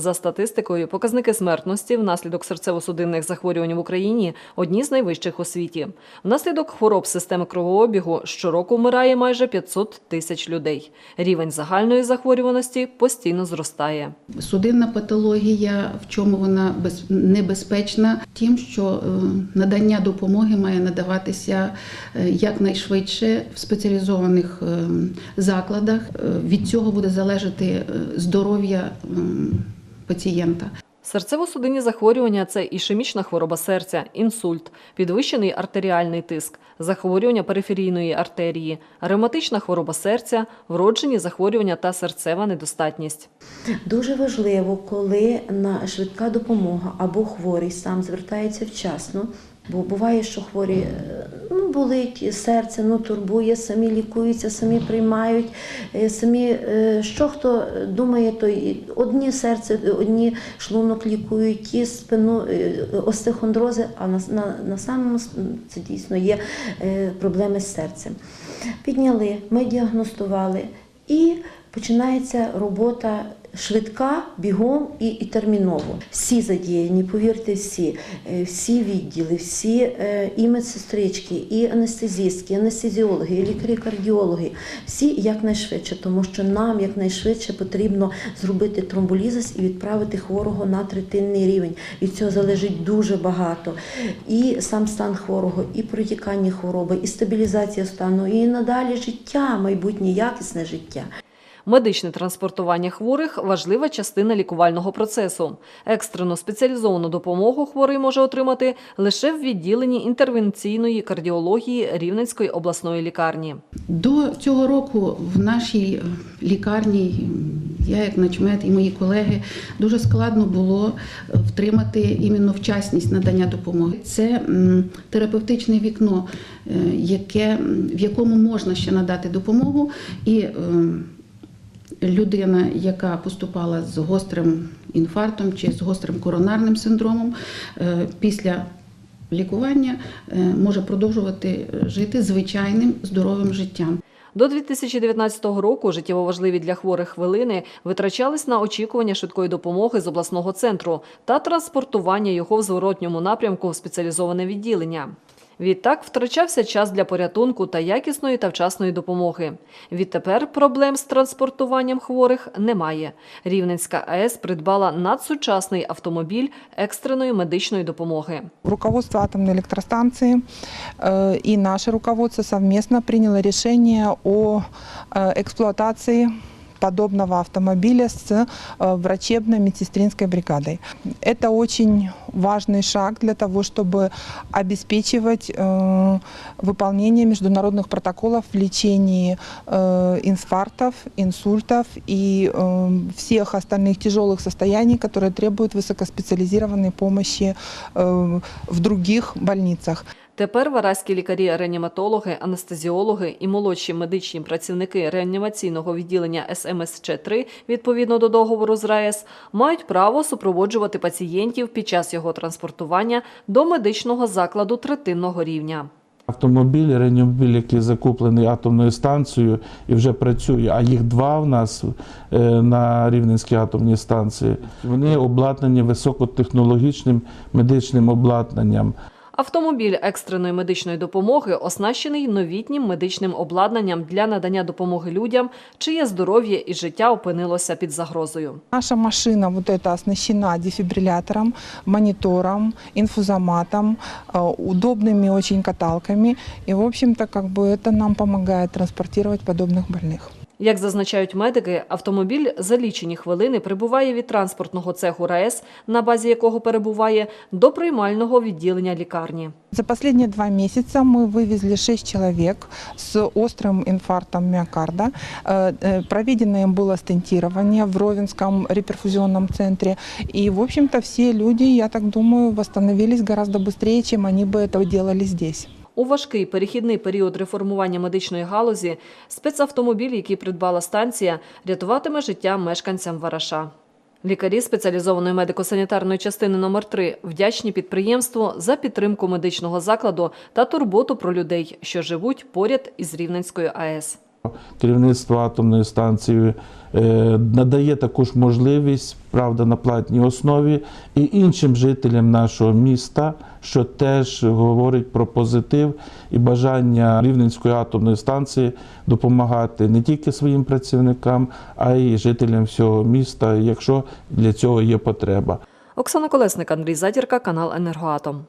За статистикою, показники смертності внаслідок серцево-судинних захворювань в Україні одні з найвищих у світі. Внаслідок хвороб системи кровообігу щороку вмирає майже 500 тисяч людей. Рівень загальної захворюваності постійно зростає. Судинна патологія, в чому вона без- небезпечна, тим, що е, надання допомоги має надаватися е, якнайшвидше в спеціалізованих е, закладах. Від цього буде залежати здоров'я пацієнта. Серцево-судинні захворювання це ішемічна хвороба серця, інсульт, підвищений артеріальний тиск, захворювання периферійної артерії, ревматична хвороба серця, вроджені захворювання та серцева недостатність. Дуже важливо, коли на швидка допомога або хворий сам звертається вчасно. Бо буває, що хворі е, ну, болить серце, ну турбує, самі лікуються, самі приймають, е, самі е, що хто думає, то одні серце, одні шлунок лікують, ті спину остеохондрози, а на, на, на самому це дійсно є проблеми з серцем. Підняли, ми діагностували і починається робота швидка, бігом і, і терміново. Всі задіяні, повірте, всі, Е, всі відділи, всі е, і медсестрички, і анестезістки, анестезіологи, і лікарі-кардіологи, всі якнайшвидше, тому що нам якнайшвидше потрібно зробити тромболізис і відправити хворого на третинний рівень. Від цього залежить дуже багато. І сам стан хворого, і протікання хвороби, і стабілізація стану, і надалі життя, майбутнє якісне життя. Медичне транспортування хворих важлива частина лікувального процесу. Екстрену спеціалізовану допомогу хворий може отримати лише в відділенні інтервенційної кардіології Рівненської обласної лікарні. До цього року в нашій е, лікарні, я як начмет і мої колеги, дуже складно було е, втримати іменно вчасність надання допомоги. Це терапевтичне вікно, е, яке, в якому можна ще надати допомогу. І ем, людина, яка поступала з гострим інфарктом чи з гострим коронарним синдромом, е, після лікування е, може продовжувати жити звичайним здоровим життям. До 2019 року життєво важливі для хворих хвилини витрачались на очікування швидкої допомоги з обласного центру та транспортування його в зворотньому напрямку в спеціалізоване відділення. Відтак втрачався час для порятунку та якісної та вчасної допомоги. Відтепер проблем з транспортуванням хворих немає. Рівненська АЕС придбала надсучасний автомобіль екстреної медичної допомоги. Руководство атомной электростанции э, и наше руководство совместно приняло решение о э, эксплуатации Подобного автомобиля с э, врачебно-медсестринской бригадой. Это очень важный шаг для того, чтобы обеспечивать э, выполнение международных протоколов в лечении э, инфарктов, инсультов и всех остальных тяжелых состояний, которые требуют высокоспециализированной помощи в других больницах. Тепер вараські лікарі-реаніматологи, анестезіологи і молодші медичні працівники реанімаційного відділення СМСЧ-3 відповідно до договору з РаЕС мають право супроводжувати пацієнтів під час його транспортування до медичного закладу третинного рівня. Автомобіль, реанімобіль, який закуплений атомною станцією і вже працює, а їх два в нас е, на Рівненській атомній станції. Вони обладнані високотехнологічним медичним обладнанням. Автомобіль екстреної медичної допомоги оснащений новітнім медичним обладнанням для надання допомоги людям, чиє здоров'я і життя опинилося під загрозою. Наша машина вот эта оснащена дефибриллятором, монитором, инфузоматом, э, удобными очень каталками. И, в общем-то, как бы это нам помогает транспортировать подобных больных. Як зазначають медики, автомобіль за лічені хвилини прибуває від транспортного цеху РаЕС, на базі якого перебуває, до приймального відділення лікарні. За последние два месяца мы вывезли 6 человек с острым инфарктом миокарда. Э, э, Проведено им было стентирование в Ровенском реперфузионном центре. И, в общем-то, все люди, я так думаю, восстановились гораздо быстрее, чем они бы это делали здесь. У важкий перехідний період реформування медичної галузі спецавтомобіль, який придбала станція, рятуватиме життя мешканцям Вараша. Лікарі спеціалізованої медико-санітарної частини номер 3 вдячні підприємству за підтримку медичного закладу та турботу про людей, що живуть поряд із Рівненською АЕС. Керівництво атомної станції е, надає також можливість, правда, на платній основі і іншим жителям нашого міста, що теж говорить про позитив і бажання Рівненської атомної станції допомагати не тільки своїм працівникам, а й жителям всього міста, якщо для цього є потреба. Оксана Колесник, Андрій Задірка, канал Енергоатом.